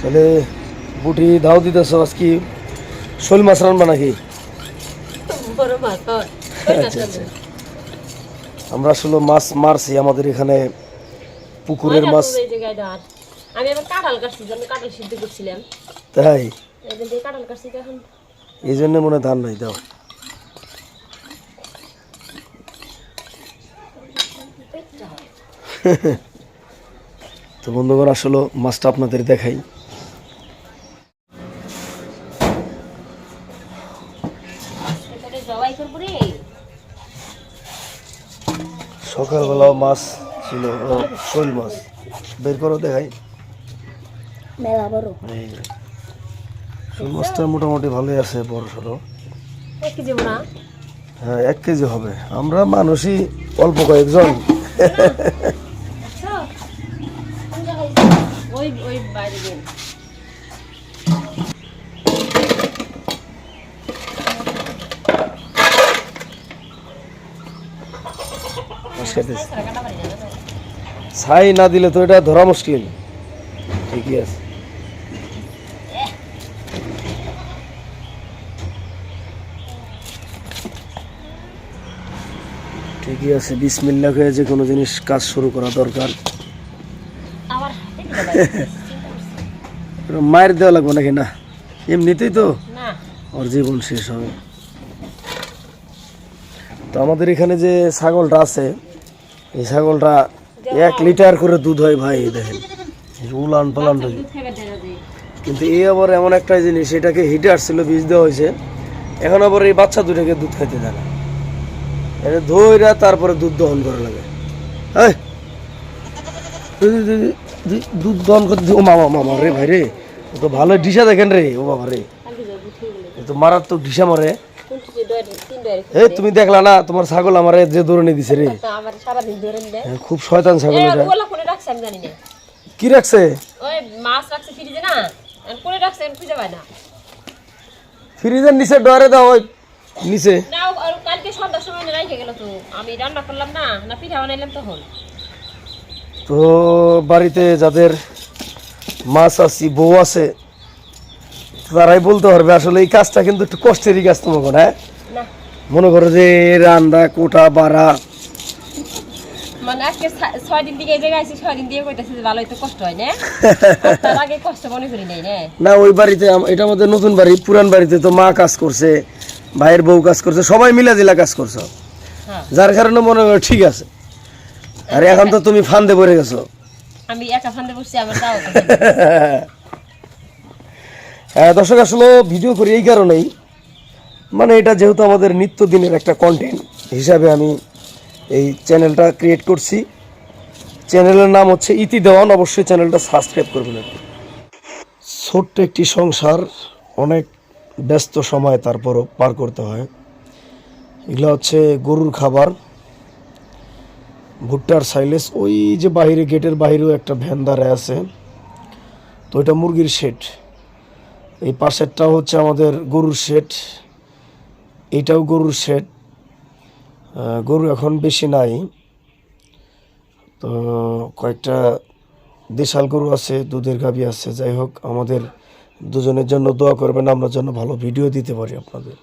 তাহলে বুটি দাও দিতেছ আজকে। শোল মাছ রান্না নাকি? আচ্ছা আচ্ছা। আমরা আসলে মাছ মারছি আমাদের এখানে পুকুরের মাছ। এই জায়গায় দাঁড়। আমি এবার কাঁঠাল কাটছি আমি কাঁঠাল সিদ্ধ করছিলাম। তাই? এই যে কাঁঠাল কাটছি এখন। এই জন্য মনে হয় ধান নাই দাও। তো বন্ধুগণ আসলে মাছটা আপনাদের দেখাই। জবাই করব রে সকালবেলাও মাছ ছিল শোল মাছ। বের করো দেখাই। মেলা বড়। শোল মাছটা মোটামুটি ভালোই আছে বড় সড়ো। এক কেজি না হ্যাঁ এক কেজি হবে। আমরা মানুষই অল্প কয়েকজন? কোন জায়গায়? ওই ওই বাইরে খাইতেছি ছাই না দিলে তো এটা ধরা মুশকিল। ঠিকই আছে। ঠিকই আছে বিসমিল্লা হয়ে যে কোনো জিনিস কাজ শুরু করা দরকার। মায়ের দেওয়া লাগবে নাকি? না এমনিতেই তো? ওর জীবন শেষ হবে। তো আমাদের এখানে যে ছাগলটা আছে এই ছাগলটা এক লিটার করে দুধ হয় ভাই দেখেন। উলান পালান কিন্তু এই আবার এমন একটা জিনিস এটাকে হিটে আসছিল বীজ দেওয়া হয়েছে। এখন আবার এই বাচ্চা দুটাকে দুধ খাইতে দেয় না। এটা ধইরা তারপরে দুধ দহন করা লাগে। এই, দুধ দহন করতে ও মামা মামা রে ভাই রে ও তো ভালো ডিসা দেখেন রে ও বাবা রে। তো মারাত্মক ডিসা মারে। এই তুমি দেখলা না তোমার ছাগল আমার যে দৌড়ে দিছে রে? হ্যাঁ, খুব শয়তান ছাগল এটা। কি রাখছে? ফ্রিজের নিচে ডরে দাও ওই নিচে। না ও- আর কালকে সন্ধ্যার সময় রেখে গেল তো। আমি রান্না করলাম না না পিঠা বানাইলাম তখন। তো বাড়িতে যাদের মাছ আছে বউ আছে তারাই বলতে পারবে আসলে এই কাজটা কিন্তু একটু কষ্টেরই কাজ তোমাকে হয়? মনে করো যে রান্না কোটা বাড়া। মানে আজকে ছয় দিন দিকে এই জায়গায় আছি ছয় দিন দিয়ে কইতাছি যে ভালোই তো কষ্ট হয় না? তার আগে কষ্ট মনে করি নাই না? না ওই বাড়িতে এটা আমাদের নতুন বাড়ি পুরান বাড়িতে তো মা কাজ করছে ভাইয়ের বউ কাজ করছে সবাই মিলা জিলা কাজ করছ। হ্যাঁ। যার কারণে মনে করো ঠিক আছে। আর এখন তো তুমি ফান্দে পড়ে গেছো। আমি একা ফান্দে বসছি আমার দাও হ্যাঁ, দর্শক আসলে ভিডিও করি এই কারণেই। মানে এটা যেহেতু আমাদের নিত্যদিনের একটা কন্টেন্ট হিসাবে আমি এই চ্যানেলটা ক্রিয়েট করছি। চ্যানেলের নাম হচ্ছে ইতি দেওয়ান, অবশ্যই চ্যানেলটা সাবস্ক্রাইব করবেন আর ছোট্ট একটি সংসার, অনেক ব্যস্ত সময় তারপরও পার করতে হয়। এগুলো হচ্ছে গরুর খাবার, ভুট্টার সাইলেস ওই যে বাইরে গেটের বাইরেও একটা ভ্যান দাঁড়ায় আছে। তো এটা মুরগির শেড এই পাশেরটাও হচ্ছে আমাদের গরুর শেড এইটাও গরুর শেড গরু এখন বেশি নাই। তো কয়েকটা দেশাল গরু আছে, দুধের গাভী আছে। যাই হোক, আমাদের দুজনের জন্য দোয়া করবেন, আমরা যেন ভালো ভিডিও দিতে পারি আপনাদের।